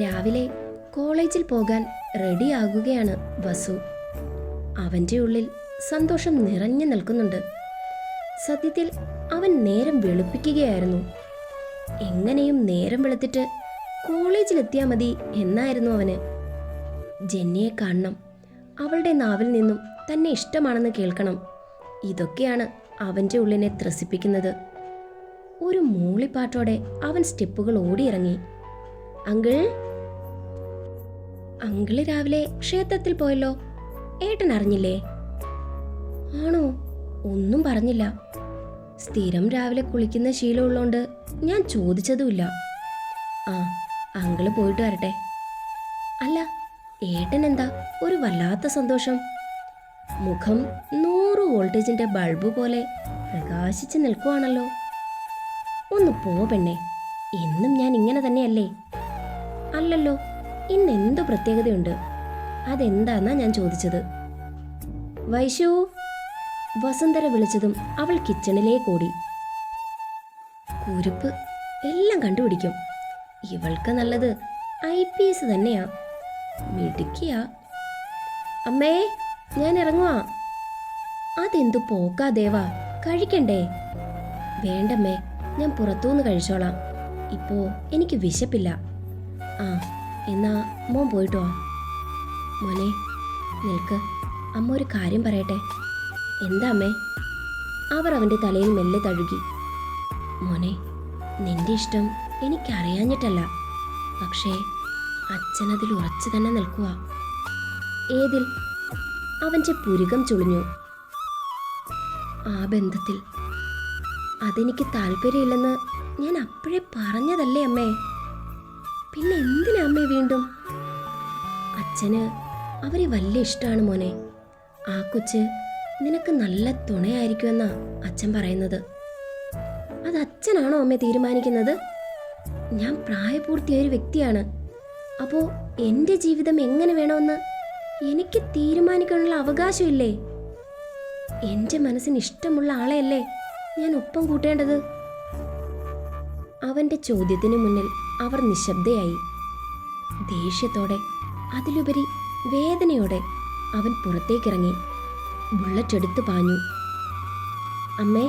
രാവിലെ കോളേജിൽ പോകാൻ റെഡിയാകുകയാണ് വസു. അവന്റെ ഉള്ളിൽ സന്തോഷം നിറഞ്ഞു നിൽക്കുന്നുണ്ട്. സത്യത്തിൽ അവൻ നേരം വെളുപ്പിക്കുകയായിരുന്നു. എങ്ങനെയും നേരം വെളുത്തിട്ട് കോളേജിലെത്തിയാൽ മതി എന്നായിരുന്നു അവന്. ജെന്നിയെ കാണണം. അവളുടെ നാവിൽ നിന്നും തന്നെ ഇഷ്ടമാണെന്ന് കേൾക്കണം. ഇതൊക്കെയാണ് അവന്റെ ഉള്ളിനെ ത്രസിപ്പിക്കുന്നത്. ഒരു മൂളിപ്പാട്ടോടെ അവൻ സ്റ്റെപ്പുകൾ ഓടിയിറങ്ങി. അങ്കിൾ? അങ്കിൾ രാവിലെ ക്ഷേത്രത്തിൽ പോയല്ലോ. ഏട്ടൻ അറിഞ്ഞില്ലേ? ആണോ? ഒന്നും പറഞ്ഞില്ല. സ്ഥിരം രാവിലെ കുളിക്കുന്ന ശീലമുള്ളോണ്ട് ഞാൻ ചോദിച്ചതുമില്ല. ആ അങ്കിൾ പോയിട്ട് വരട്ടെ. അല്ല ഏട്ടൻ എന്താ ഒരു വല്ലാത്ത സന്തോഷം? മുഖം നൂറ് വോൾട്ടേജിന്റെ ബൾബ് പോലെ പ്രകാശിച്ച് നിൽക്കുവാണല്ലോ. ഒന്ന് പോ പെണ്ണെ. എന്നും ഞാൻ ഇങ്ങനെ തന്നെയല്ലേ? അല്ലല്ലോ ഇന്ന് പ്രത്യേകതയുണ്ട്? അതെന്താന്നാ ഞാൻ ചോദിച്ചത്. വൈശു വസുന്ധര വിളിച്ചതും അവൾ കിച്ചണിലേക്ക് ഓടി. കുരുപ്പ് എല്ലാം കണ്ടുപിടിക്കും. ഇവൾക്ക് നല്ലത് ഐ പി എസ് തന്നെയാ. മിടുക്കിയാ. അമ്മേ ഞാൻ ഇറങ്ങുവാ. അതെന്തു പോക്കാ ദേവാ കഴിക്കണ്ടേ? വേണ്ടമ്മേ ഞാൻ പുറത്തുനിന്ന് കഴിച്ചോളാം. ഇപ്പോ എനിക്ക് വിശപ്പില്ല. ആ എന്നാ മോൻ പോയിട്ടോ? മോനെ നിൽക്ക്. അമ്മ ഒരു കാര്യം പറയട്ടെ. എന്താ അമ്മേ? അവർ അവന്റെ തലയിൽ മെല്ലെ തഴുകി. മോനെ നിന്റെ ഇഷ്ടം എനിക്കറിയാഞ്ഞിട്ടല്ല. പക്ഷേ അച്ഛനതിൽ ഉറച്ചു തന്നെ നിൽക്കുക ഏതിൽ? അവന്റെ പുരുകം ചുളിഞ്ഞു. ആ ബന്ധത്തിൽ. അതെനിക്ക് താല്പര്യമില്ലെന്ന് ഞാൻ അപ്പോഴേ പറഞ്ഞതല്ലേ അമ്മേ? പിന്നെ എന്തിനാ അമ്മേ വീണ്ടും? അച്ഛന് അവരെ വലിയ ഇഷ്ടമാണ് മോനെ. ആ കൊച്ച് നിനക്ക് നല്ല തുണയായിരിക്കുമെന്നാ അച്ഛൻ പറയുന്നത്. അത് അച്ഛനാണോ അമ്മ തീരുമാനിക്കുന്നത്? ഞാൻ പ്രായപൂർത്തിയായ ഒരു വ്യക്തിയാണ്. അപ്പോ എന്റെ ജീവിതം എങ്ങനെ വേണമെന്ന് എനിക്ക് തീരുമാനിക്കാനുള്ള അവകാശമില്ലേ? എന്റെ മനസ്സിന് ഇഷ്ടമുള്ള ആളെയല്ലേ ഞാൻ ഒപ്പം കൂട്ടേണ്ടത്? അവന്റെ ചോദ്യത്തിന് മുന്നിൽ അവർ നിശബ്ദയായി. ദേഷ്യത്തോടെ അതിലുപരി വേദനയോടെ അവൻ പുറത്തേക്കിറങ്ങി. ബുള്ളറ്റ് എടുത്തു പാഞ്ഞു. അമ്മേ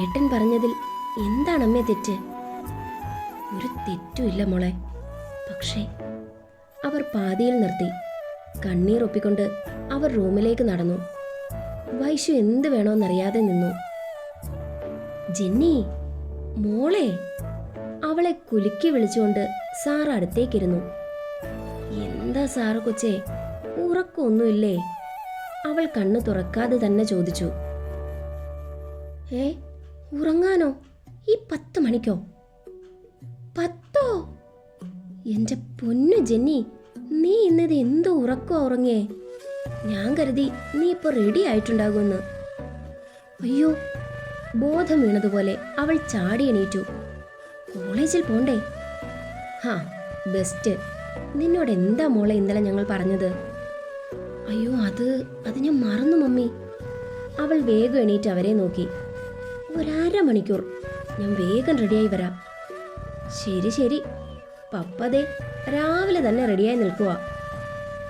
ഏട്ടൻ പറഞ്ഞതിൽ എന്താണ് അമ്മേ തെറ്റ്? ഒരു തെറ്റുമില്ല മോളെ. പക്ഷേ അവർ പാതിയിൽ നിർത്തി. കണ്ണീർ ഒപ്പിക്കൊണ്ട് അവർ റൂമിലേക്ക് നടന്നു. വൈശു എന്ത് വേണോന്നറിയാതെ നിന്നു. ജെന്നി മോളെ അവളെ കുലുക്കി വിളിച്ചുകൊണ്ട് സാർ അടുത്തേക്കിരുന്നു. എന്താ സാറ് കൊച്ചേ? ഉറക്കമൊന്നുമില്ലേ അവൾ കണ്ണു തുറക്കാതെ തന്നെ ചോദിച്ചു. ഏ ഉറങ്ങാനോ? ഈ പത്ത് മണിക്കോ? പത്തോ? എന്റെ പൊന്നു ജെന്നി നീ ഇന്നത് എന്തോ ഉറക്കോ ഉറങ്ങിയേ? ഞാൻ കരുതി നീ ഇപ്പൊ റെഡി ആയിട്ടുണ്ടാകുമെന്ന്. അയ്യോ ബോധം വീണതുപോലെ അവൾ ചാടി എണീറ്റു. കോളേജിൽ പോണ്ടേ? ഹാ ബെസ്റ്റ്. നിന്നോട് എന്താ മോളെ ഇന്നലെ ഞങ്ങൾ പറഞ്ഞത്? അയ്യോ അത് അത് ഞാൻ മറന്നു മമ്മി. അവൾ വേഗം എണീറ്റ് അവരെ നോക്കി. ഒരര മണിക്കൂർ. ഞാൻ വേഗം റെഡിയായി വരാം. ശരി ശരി. പപ്പതേ രാവിലെ തന്നെ റെഡിയായി നിൽക്കുക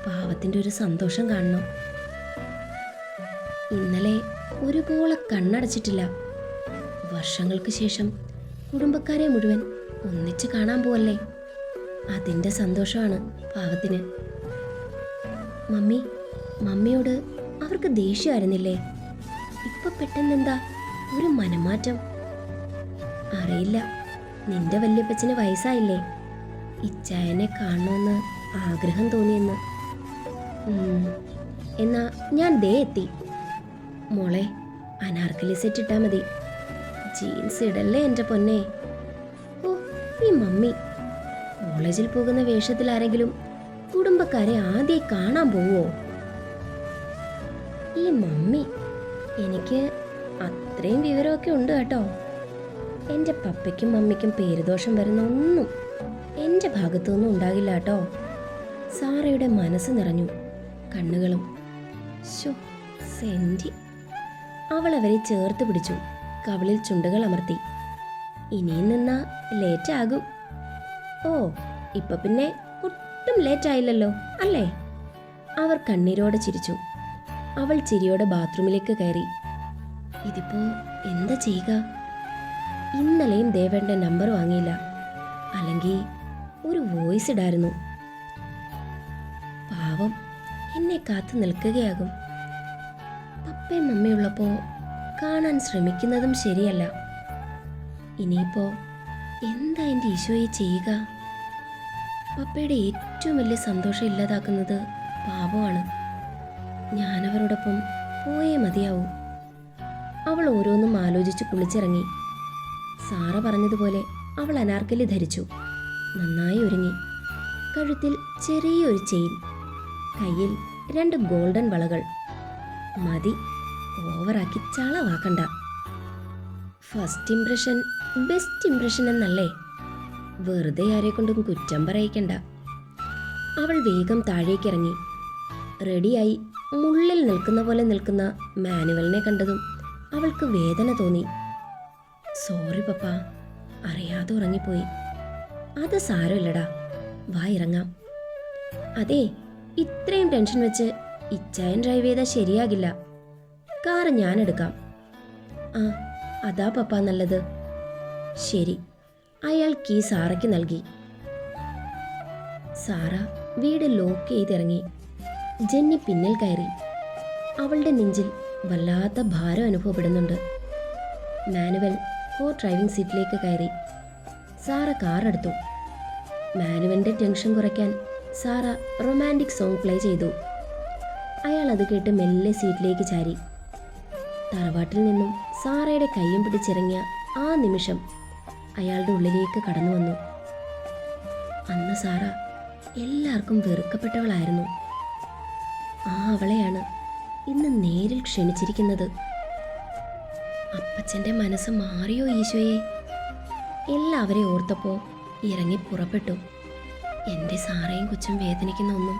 പാവത്തിന്റെ ഒരു സന്തോഷം കാണണം. ഇന്നലെ ഒരുപോലെ കണ്ണടച്ചിട്ടില്ല. വർഷങ്ങൾക്ക് ശേഷം കുടുംബക്കാരെ മുഴുവൻ ഒന്നിച്ച് കാണാൻ പോവല്ലേ? അതിന്റെ സന്തോഷമാണ് പാവത്തിന്. മമ്മി മമ്മിയോട് അവർക്ക് ദേഷ്യമായിരുന്നില്ലേ? ഇപ്പൊ പെട്ടെന്നെന്താ ഒരു മനമാറ്റം? അറിയില്ല. നിന്റെ വല്യപ്പച്ചന് വയസ്സായില്ലേ? ഇച്ചായനെ കാണണമെന്ന് ആഗ്രഹം തോന്നിയെന്ന്. എന്നാ ഞാൻ ദേ എത്തി. മോളെ അനാർക്കലി സെറ്റ് ഇട്ടാൽ മതി. ജീൻസ് ഇടല്ലേ എന്റെ പൊന്നെ? ഓ ഈ മമ്മി. കോളേജിൽ പോകുന്ന വേഷത്തിൽ ആരെങ്കിലും കുടുംബക്കാരെ ആദ്യം കാണാൻ പോവോ? ഈ മമ്മി എനിക്ക് അത്രയും വിവരമൊക്കെ ഉണ്ട് കേട്ടോ. എന്റെ പപ്പയ്ക്കും മമ്മിക്കും പേരുദോഷം വരുന്ന ഒന്നും എന്റെ ഭാഗത്തുനിന്നും ഉണ്ടാകില്ല കേട്ടോ. സാറയുടെ മനസ്സ് നിറഞ്ഞു കണ്ണുകളും. ശോ സെന്റി അവൾ അവരെ ചേർത്ത് പിടിച്ചു. കവിളിൽ ചുണ്ടുകൾ അമർത്തി. ഇനിയും നിന്നാ ലേറ്റ് ആകും ഓ ഇപ്പൊ പിന്നെ ഒട്ടും ലേറ്റ് ആയില്ലല്ലോ അല്ലേ? അവർ കണ്ണീരോടെ ചിരിച്ചു. അവൾ ചിരിയോടെ ബാത്റൂമിലേക്ക് കയറി. ഇതിപ്പോ എന്താ ചെയ്യുക? ഇന്നലെയും ദേവന്റെ നമ്പർ വാങ്ങിയില്ല. അല്ലെങ്കിൽ ഒരു വോയിസ് ഇടായിരുന്നു. പാവം എന്നെ കാത്തു നിൽക്കുകയാകും. പപ്പയും മമ്മയുള്ളപ്പോ കാണാൻ ശ്രമിക്കുന്നതും ശരിയല്ല. ഇനിയിപ്പോ എന്താ എന്റെ ഈശോയെ ചെയ്യുക? പപ്പയുടെ ഏറ്റവും വലിയ സന്തോഷം ഇല്ലാതാക്കുന്നത് പാപമാണ്. ഞാനവരോടൊപ്പം പോയേ മതിയാവൂ. അവൾ ഓരോന്നും ആലോചിച്ച് കുളിച്ചിറങ്ങി. സാറ പറഞ്ഞതുപോലെ അവൾ അനാർക്കലി ധരിച്ചു. നന്നായി ഒരുങ്ങി. കഴുത്തിൽ ചെറിയൊരു ചെയിൻ. കയ്യിൽ രണ്ട് ഗോൾഡൻ വളകൾ. മതി. ഓവറാക്കി ചളവാക്കണ്ട. ഫസ്റ്റ് ഇംപ്രഷൻ ബെസ്റ്റ് ഇംപ്രഷൻ എന്നല്ലേ? വെറുതെ ആരെ കൊണ്ടും കുറ്റം പറയിക്കണ്ട. അവൾ വേഗം താഴേക്കിറങ്ങി റെഡിയായി മുള്ളിൽ നിൽക്കുന്ന പോലെ നിൽക്കുന്ന മാനുവലിനെ കണ്ടതും അവൾക്ക് വേദന തോന്നി. Sorry papa. അറിയാതെ ഉറങ്ങിപ്പോയി. അത് സാരമില്ലടാ. വാ ഇറങ്ങാം. അതെ ഇത്രയും ടെൻഷൻ വെച്ച് ഇച്ചായൻ ഡ്രൈവ് ചെയ്താൽ ശരിയാകില്ല. കാറ് ഞാൻ എടുക്കാം ആ അതാ പപ്പ നല്ലത്. ശരി അയാൾ കീ സാറയ്ക്ക് നൽകി. സാറ വീട് ലോക്ക് ചെയ്തിറങ്ങി. ജെന്നി പിന്നിൽ കയറി. അവളുടെ നെഞ്ചിൽ വല്ലാത്ത ഭാരം അനുഭവപ്പെടുന്നുണ്ട്. മാനുവൽ കോ ഡ്രൈവിംഗ് സീറ്റിലേക്ക് കയറി. സാറ കാർ എടുത്തു മാനുവലിന്റെ ടെൻഷൻ കുറയ്ക്കാൻ സാറ റൊമാന്റിക് സോങ് പ്ലേ ചെയ്തു. അയാൾ അത് കേട്ട് മെല്ലെ സീറ്റിലേക്ക് ചാരി. തറവാട്ടിൽ നിന്നും സാറയുടെ കയ്യും പിടിച്ചിറങ്ങിയ ആ നിമിഷം അയാളുടെ ഉള്ളിലേക്ക് കടന്നു വന്നു. അന്ന് സാറ എല്ലാവർക്കും വെറുക്കപ്പെട്ടവളായിരുന്നു. ആ അവളെയാണ് ഇന്ന് നേരിൽ ക്ഷണിച്ചിരിക്കുന്നത്. അപ്പച്ചന്റെ മനസ്സ് മാറിയോ ഈശോയെ? എല്ലാവരെയും ഓർത്തപ്പോൾ ഇറങ്ങി പുറപ്പെട്ടു. എന്റെ സാറയും കൊച്ചും വേദനിക്കുന്ന ഒന്നും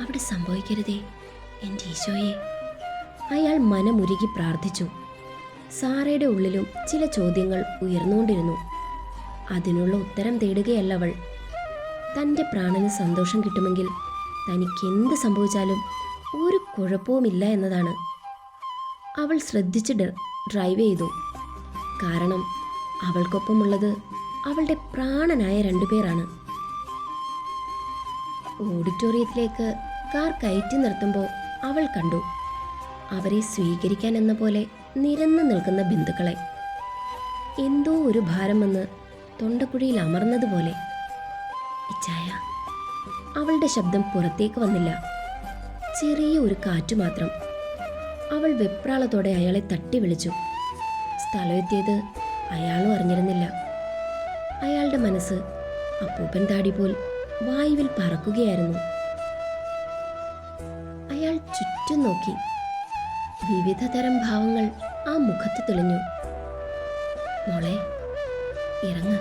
അവിടെ സംഭവിക്കരുതേ എന്റെ ഈശോയെ. അയാൾ മനമുരുകി പ്രാർത്ഥിച്ചു. സാറയുടെ ഉള്ളിലും ചില ചോദ്യങ്ങൾ ഉയർന്നുകൊണ്ടിരുന്നു. അതിനുള്ള ഉത്തരം തേടുകയല്ല അവൾ. തന്റെ പ്രാണന് സന്തോഷം കിട്ടുമെങ്കിൽ തനിക്ക് എന്ത് സംഭവിച്ചാലും ഒരു കുഴപ്പവുമില്ല എന്നതാണ്. അവൾ ശ്രദ്ധിച്ച് ഡ്രൈവ് ചെയ്തു. കാരണം അവൾക്കൊപ്പമുള്ളത് അവളുടെ പ്രാണനായ രണ്ടുപേരാണ് ഓഡിറ്റോറിയത്തിലേക്ക് കാർ കയറ്റി നിർത്തുമ്പോൾ അവൾ കണ്ടു. അവരെ സ്വീകരിക്കാൻ എന്ന പോലെ നിരന്നു നിൽക്കുന്ന ബന്ധുക്കളെ എന്തോ ഒരു ഭാരം വന്ന് തൊണ്ടക്കുഴിയിൽ അമർന്നതുപോലെ ഇച്ചായ അവളുടെ ശബ്ദം പുറത്തേക്ക് വന്നില്ല. ചെറിയ ഒരു കാറ്റ് മാത്രം. അവൾ വെപ്രാളത്തോടെ അയാളെ തട്ടി വിളിച്ചു. സ്ഥലമെത്തിയത് അയാളും അറിഞ്ഞിരുന്നില്ല. അയാളുടെ മനസ്സ് അപ്പൂപ്പൻ താടി പോൽ വായുവിൽ പറക്കുകയായിരുന്നു. അയാൾ ചുറ്റും നോക്കി വിവിധ തരം ഭാവങ്ങൾ ആ മുഖത്ത് തെളിഞ്ഞു. മോളെ ഇറങ്ങ.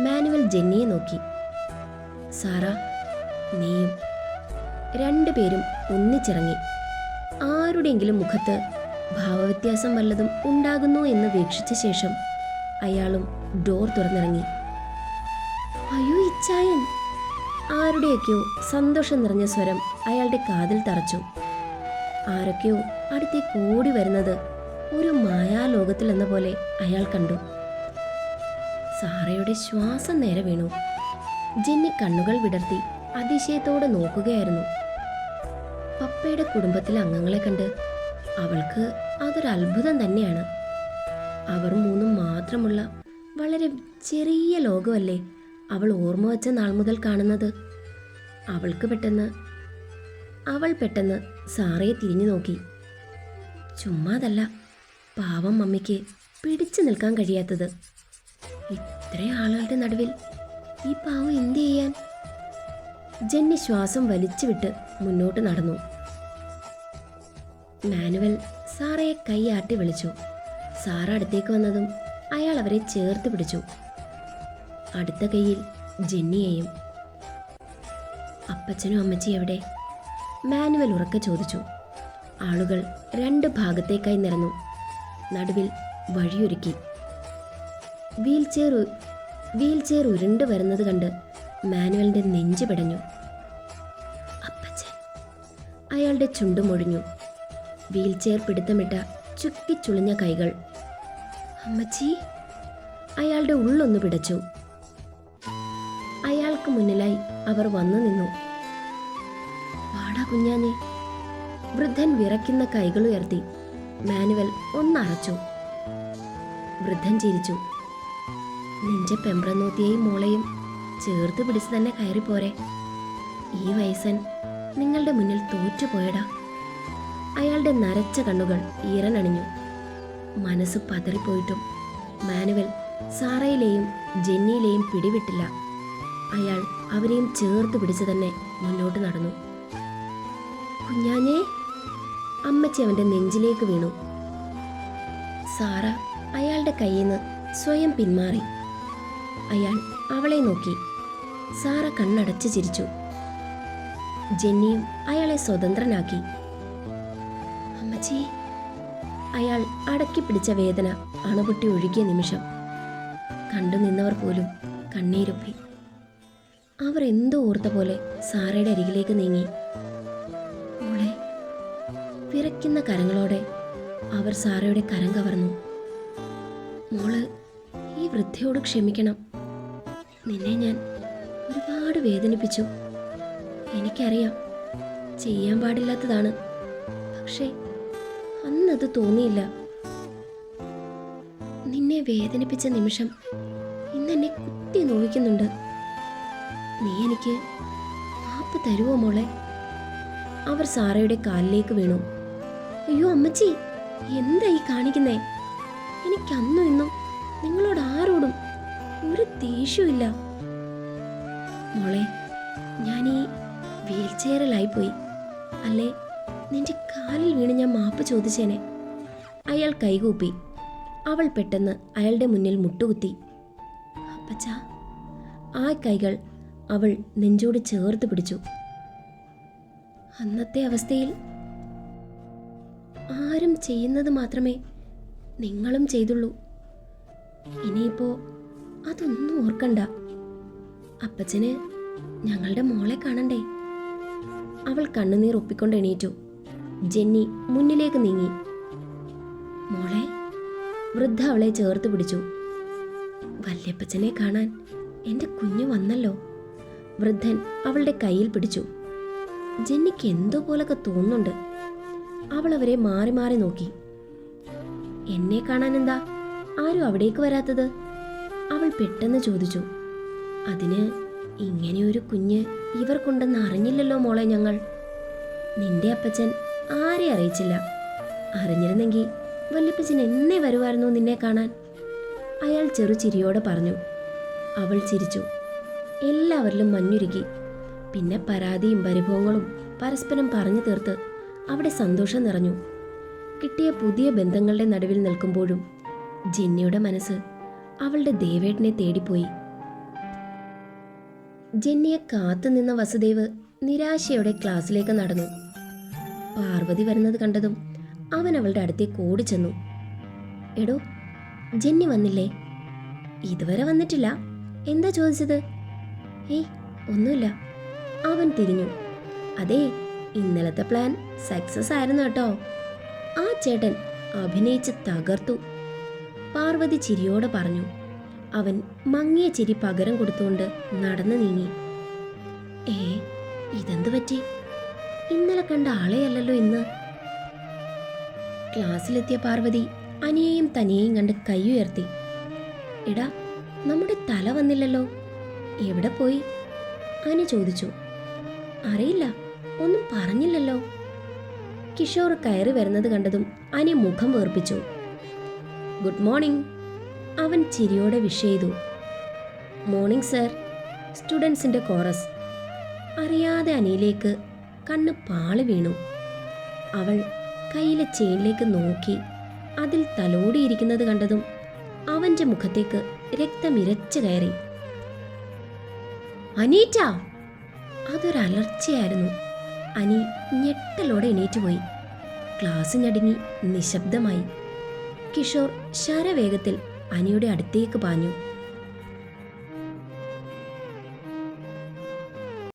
മാനുവൽ ജെന്നിയെ നോക്കി. സാറ നീയും രണ്ടുപേരും ഒന്നിച്ചിറങ്ങി. ആരുടെയെങ്കിലും മുഖത്ത് ഭാവവ്യത്യാസം വല്ലതും ഉണ്ടാകുന്നു എന്ന് വീക്ഷിച്ച ശേഷം അയാളും ഡോർ തുറന്നിറങ്ങി. അയ്യോ ഇച്ചായൻ. ആരുടെയൊക്കെയോ സന്തോഷം നിറഞ്ഞ സ്വരം അയാളുടെ കാതിൽ തറച്ചു. ആരൊക്കെയോ അടുത്തേക്ക് ഓടി വരുന്നത് ഒരു മായാലോകത്തിൽ എന്ന പോലെ അയാൾ കണ്ടു. സാറയുടെ ശ്വാസം നേരെ വീണു. ജെന്നി കണ്ണുകൾ വിടർത്തി അതിശയത്തോടെ നോക്കുകയായിരുന്നു. പപ്പയുടെ കുടുംബത്തിലെ അംഗങ്ങളെ കണ്ട് അവൾക്ക് അതൊരു അത്ഭുതം തന്നെയാണ്. അവർ മൂന്നും മാത്രമുള്ള വളരെ ചെറിയ ലോകമല്ലേ അവൾ ഓർമ്മ വച്ച നാൾ മുതൽ കാണുന്നത്. അവൾക്ക് പെട്ടെന്ന് അവൾ പെട്ടെന്ന് സാറയെ തിരിഞ്ഞു നോക്കി. ചുമ്മാതല്ല. പാവം മമ്മിക്ക് പിടിച്ചു നിൽക്കാൻ കഴിയാത്തത്. ഇത്രയും ആളുകളുടെ നടുവിൽ ഈ പാവം എന്തു ചെയ്യാൻ? ജെന്നി ശ്വാസം വലിച്ചുവിട്ട് മുന്നോട്ട് നടന്നു. മാനുവൽ സാറയെ കൈയാട്ടി വിളിച്ചു. സാറ അടുത്തേക്ക് വന്നതും അയാൾ അവരെ ചേർത്ത് പിടിച്ചു. അടുത്ത കൈയിൽ ജെന്നിയെയും അപ്പച്ചനും അമ്മച്ചിയും എവിടെ മാനുവൽ ഉറക്കെ ചോദിച്ചു. ആളുകൾ രണ്ട് ഭാഗത്തേക്കായി നിരന്നു. നടുവിൽ വഴിയൊരുക്കി. വീൽ ചെയർ വീൽ ചെയർ ഉരുണ്ടു വരുന്നത് കണ്ട് മാനുവലിന്റെ നെഞ്ച് പിടഞ്ഞു. അപ്പച്ചൻ അയാളുടെ ചുണ്ടുമൊഴിഞ്ഞു വീൽ ചെയർ പിടുത്തമിട്ട ചുക്കിച്ചുളിഞ്ഞ കൈകൾ. അമ്മച്ചി അയാളുടെ ഉള്ളൊന്ന് പിടച്ചു. അയാൾക്ക് മുന്നിലായി അവർ വന്നു നിന്നു. വാടാ കുഞ്ഞാഞ്ഞെ വൃദ്ധൻ വിറയ്ക്കുന്ന കൈകൾ ഉയർത്തി. മാനുവൽ ഒന്നറച്ചു. വൃദ്ധൻ ചിരിച്ചു. നിന്റെ പെമ്പ്രനോത്തിയെയും മോളെയും. ചേർത്ത് പിടിച്ച് തന്നെ കയറി പോരെ. ഈ വയസ്സൻ നിങ്ങളുടെ മുന്നിൽ തോറ്റുപോയടാ. അയാളുടെ നരച്ച കണ്ണുകൾ ഈറനണിഞ്ഞു മനസ്സ് പതറിപ്പോയിട്ടും മാനുവൽ സാറയിലെയും ജെന്നിയിലെയും പിടിവിട്ടില്ല. അയാൾ അവരെയും ചേർത്ത് പിടിച്ച് തന്നെ മുന്നോട്ട് നടന്നു. കുഞ്ഞാഞ്ഞേ അമ്മച്ചി അവന്റെ നെഞ്ചിലേക്ക് വീണു. സാറ അയാളുടെ കയ്യിൽ നിന്ന് സ്വയം പിന്മാറി. അയാൾ അവളെ നോക്കി. സാറ കണ്ണടച്ച് ചിരിച്ചു. ജെന്നിയും അയാളെ സ്വതന്ത്രനാക്കി. അമ്മച്ചി അയാൾ അടക്കി പിടിച്ച വേദന അണപൊട്ടി ഒഴുകിയ നിമിഷം കണ്ടു നിന്നവർ പോലും കണ്ണീരൊപ്പി. അവർ എന്തോ ഓർത്ത പോലെ സാറയുടെ അരികിലേക്ക് നീങ്ങി. വിറയ്ക്കുന്ന കരങ്ങളോടെ അവർ സാറയുടെ കരം കവർന്നു. മോൾ ഈ വൃദ്ധയോട് ക്ഷമിക്കണം. നിന്നെ ഞാൻ ഒരുപാട് വേദനിപ്പിച്ചു. എനിക്കറിയാം ചെയ്യാൻ പാടില്ലാത്തതാണ്. പക്ഷേ അന്നത് തോന്നിയില്ല. നിന്നെ വേദനിപ്പിച്ച നിമിഷം ഇന്നെന്നെ കുത്തി നോവിക്കുന്നുണ്ട്. നീ എനിക്ക് മാപ്പ് തരുവോ മോളെ? അവർ സാറയുടെ കാലിലേക്ക് വീണു. അയ്യോ അമ്മച്ചി എന്താ ഈ കാണിക്കുന്നേ? എനിക്ക് അന്നും ഇന്നും നിങ്ങളോട് ആരോടും ഒരു ദേഷ്യമില്ല മോളെ ഞാൻ ഈ വീൽ ചെയറിലായിപ്പോയി അല്ലേ നിന്റെ കാലിൽ വീണ് ഞാൻ മാപ്പ് ചോദിച്ചേനെ. അയാൾ കൈകൂപ്പി. അവൾ പെട്ടെന്ന് അയാളുടെ മുന്നിൽ മുട്ടുകുത്തി. അപ്പച്ച ആ കൈകൾ അവൾ നെഞ്ചോട് ചേർത്ത് പിടിച്ചു. അന്നത്തെ അവസ്ഥയിൽ ആരും ചെയ്യുന്നത് മാത്രമേ നിങ്ങളും ചെയ്തുള്ളൂ. ഇനിയിപ്പോ അതൊന്നും ഓർക്കണ്ട. അപ്പച്ചന് ഞങ്ങളുടെ മോളെ കാണണ്ടേ? അവൾ കണ്ണുനീർ ഒപ്പിക്കൊണ്ട് എണീറ്റു. ജെന്നി മുന്നിലേക്ക് നീങ്ങി. മോളെ വൃദ്ധ അവളെ ചേർത്ത് പിടിച്ചു. വല്യപ്പച്ചനെ കാണാൻ എന്റെ കുഞ്ഞു വന്നല്ലോ. വൃദ്ധൻ അവളുടെ കയ്യിൽ പിടിച്ചു. ജെന്നിക്ക് എന്തോ പോലൊക്കെ തോന്നുന്നുണ്ട്. അവൾ അവരെ മാറി മാറി നോക്കി. എന്നെ കാണാൻ എന്താ ആരും അവിടേക്ക് വരാത്തത്? അവൾ പെട്ടെന്ന് ചോദിച്ചു. അതിന് ഇങ്ങനെയൊരു കുഞ്ഞ് ഇവർക്കുണ്ടെന്ന് അറിഞ്ഞില്ലല്ലോ മോളെ ഞങ്ങൾ. നിന്റെ അപ്പച്ചൻ ആരെ അറിയിച്ചില്ല? അറിഞ്ഞിരുന്നെങ്കിൽ വല്യപ്പച്ചൻ എന്നെ വരുമായിരുന്നു നിന്നെ കാണാൻ. അയാൾ ചെറു ചിരിയോടെ പറഞ്ഞു. അവൾ ചിരിച്ചു. എല്ലാവരിലും മഞ്ഞുരുകി പിന്നെ പരാതിയും പരിഭവങ്ങളും പരസ്പരം പറഞ്ഞു തീർത്ത് അവിടെ സന്തോഷം നിറഞ്ഞു. കിട്ടിയ പുതിയ ബന്ധങ്ങളുടെ നടുവിൽ നിൽക്കുമ്പോഴും ജെന്നിയുടെ മനസ്സ് അവളുടെ ദേവേട്ടനെ തേടിപ്പോയി. ജെന്നിയെ കാത്തുനിന്ന വസുദേവ് നിരാശയോടെ ക്ലാസ്സിലേക്ക് നടന്നു. പാർവതി വരുന്നത് കണ്ടതും അവൻ അവളുടെ അടുത്തേക്ക് ഓടിച്ചെന്നു എടോ ജെന്നി വന്നില്ലേ? ഇതുവരെ വന്നിട്ടില്ല. എന്താ ചോദിച്ചത്? ഏയ് ഒന്നുമില്ല. അവൻ തിരിഞ്ഞു. അതെ ഇന്നലത്തെ പ്ലാൻ സക്സസ് ആയിരുന്നു കേട്ടോ. ആ ചേട്ടൻ അഭിനയിച്ച് തകർത്തു. പാർവതി ചിരിയോടെ പറഞ്ഞു അവൻ മങ്ങിയ ചിരി പകരം കൊടുത്തുകൊണ്ട് നടന്നു നീങ്ങി. ഏ ഇതെന്ത് പറ്റി? ഇന്നലെ കണ്ട ആളെയല്ലല്ലോ ഇന്ന്. ക്ലാസ്സിലെത്തിയ പാർവതി അനിയെയും തനിയെയും കണ്ട് കൈയുയർത്തി എടാ നമ്മുടെ തല വന്നില്ലല്ലോ. എവിടെ പോയി? അനി ചോദിച്ചു. അറിയില്ല. ഒന്നും പറഞ്ഞില്ലല്ലോ. കിഷോർ കയറി വരുന്നത് കണ്ടതും അനി മുഖം വേർപ്പിച്ചു. ഗുഡ് മോർണിംഗ് അവൻ ചിരിയോടെ വിഷ് ചെയ്തു. മോർണിംഗ് സർ സ്റ്റുഡൻസിന്റെ കോറസ്. അറിയാതെ അനിയിലേക്ക് കണ്ണ് പാളി വീണു. അവൾ കയ്യിലെ ചെയിനിലേക്ക് നോക്കി അതിൽ തലോടിയിരിക്കുന്നത് കണ്ടതും അവന്റെ മുഖത്തേക്ക് രക്തമിരച്ചു കയറി. അനീറ്റ? അതൊരു അലർച്ചയായിരുന്നു. അനി ഞെട്ടലോടെ എണീറ്റുപോയി ക്ലാസ് ഞടുങ്ങി നിശബ്ദമായി. കിഷോർ ശരവേഗത്തിൽ അനിയുടെ അടുത്തേക്ക് പാഞ്ഞു.